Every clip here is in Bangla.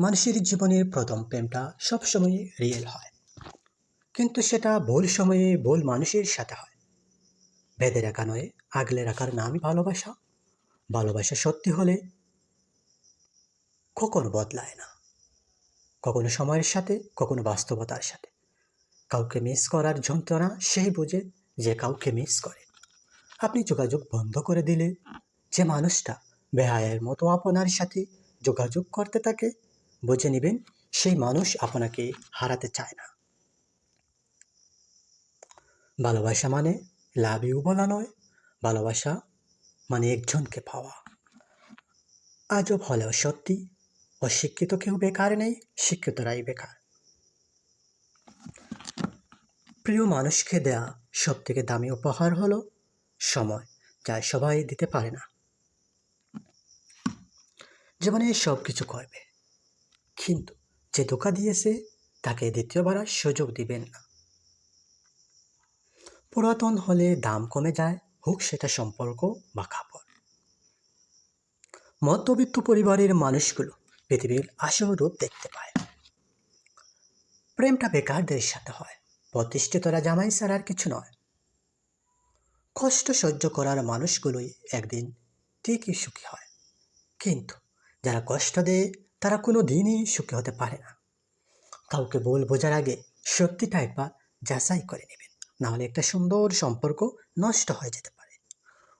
মানুষের জীবনের প্রথম প্রেমটা সবসময় রিয়েল হয়। কিন্তু সেটা ভুল সময়ে ভুল মানুষের সাথে হয়। বেঁধে রাখা নয়, আগলে রাখার নামই ভালোবাসা। ভালোবাসা সত্যি হলে কখনো বদলায় না। কখনো সময়ের সাথে, কখনো বাস্তবতার সাথে। কাউকে মিস করার যন্ত্রণা সেই বোঝে যে কাউকে মিস করে। আপনি যোগাযোগ বন্ধ করে দিলে যে মানুষটা বেহায়ের মতো আপনার সাথে যোগাযোগ করতে থাকে বুঝে নেবেন, সেই মানুষ আপনাকে হারাতে চায় না। ভালোবাসা মানে লাভ ইউ বলা নয়, ভালোবাসা মানে একজনকে পাওয়া। আজব হলেও সত্যি, অশিক্ষিত কেউ বেকার নেই, শিক্ষিতরাই বেকার। প্রিয় মানুষকে দেয়া সব থেকে দামি উপহার হলো সময়, যা সবাই দিতে পারে না। জীবনে সব কিছু করবে। কিন্তু যে ধোকা দিয়েছে, তাকে দ্বিতীয়বার সুযোগ দিবেন না। পুরাতন হলে দাম কমে যায়, হোক সেটা সম্পর্ক বা কাপড় মধ্যবিত্ত পরিবারের মানুষগুলো পৃথিবীর আসল রূপ দেখতে পায়। প্রেমটা বেকারদের সাথে হয় প্রতিষ্ঠিতরা জামাই ছাড়া আর কিছু নয়। কষ্ট সহ্য করার মানুষগুলোই একদিন ঠিকই সুখী হয়। কিন্তু যারা কষ্ট দেয় তারা কোনো দিনই সুখী হতে পারে না। কাউকে বল বোঝার আগে সত্যিটা একবার যাচাই করে নেবেন। নাহলে একটা সুন্দর সম্পর্ক নষ্ট হয়ে যেতে পারে।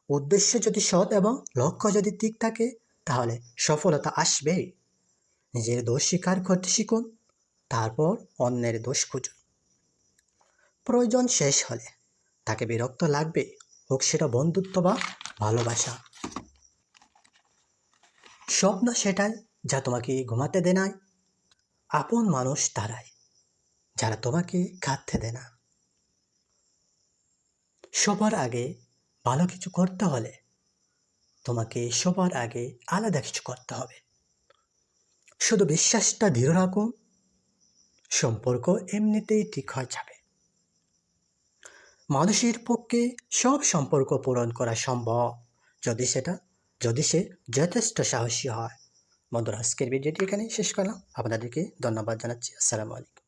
উদ্দেশ্য যদি সৎ এবং লক্ষ্য যদি ঠিক থাকে, তাহলে সফলতা আসবেই। নিজের দোষ স্বীকার করতে শিখুন, তারপর অন্যের দোষ খুঁজুন। প্রয়োজন শেষ হলে তাকে বিরক্ত লাগবে, হোক সেটা বন্ধুত্ব বা ভালোবাসা। স্বপ্ন সেটাই যা তোমাকে ঘুমাতে দেয় নাই আপন মানুষ তারাই, যারা তোমাকে কাঁদতে দেয় না। সবার আগে ভালো কিছু করতে হলে তোমাকে সবার আগে আলাদা কিছু করতে হবে। শুধু বিশ্বাসটা দৃঢ় রাখুন সম্পর্ক এমনিতেই ঠিক হয়ে যাবে। মানুষের পক্ষে সব সম্পর্ক পূরণ করা সম্ভব, যদি সেটা, যদি সে যথেষ্ট সাহসী হয়। বন্ধুরা আজকের ভিডিওটি এখানে শেষ করলাম। আপনাদেরকে ধন্যবাদ জানাচ্ছি। আসসালামু আলাইকুম।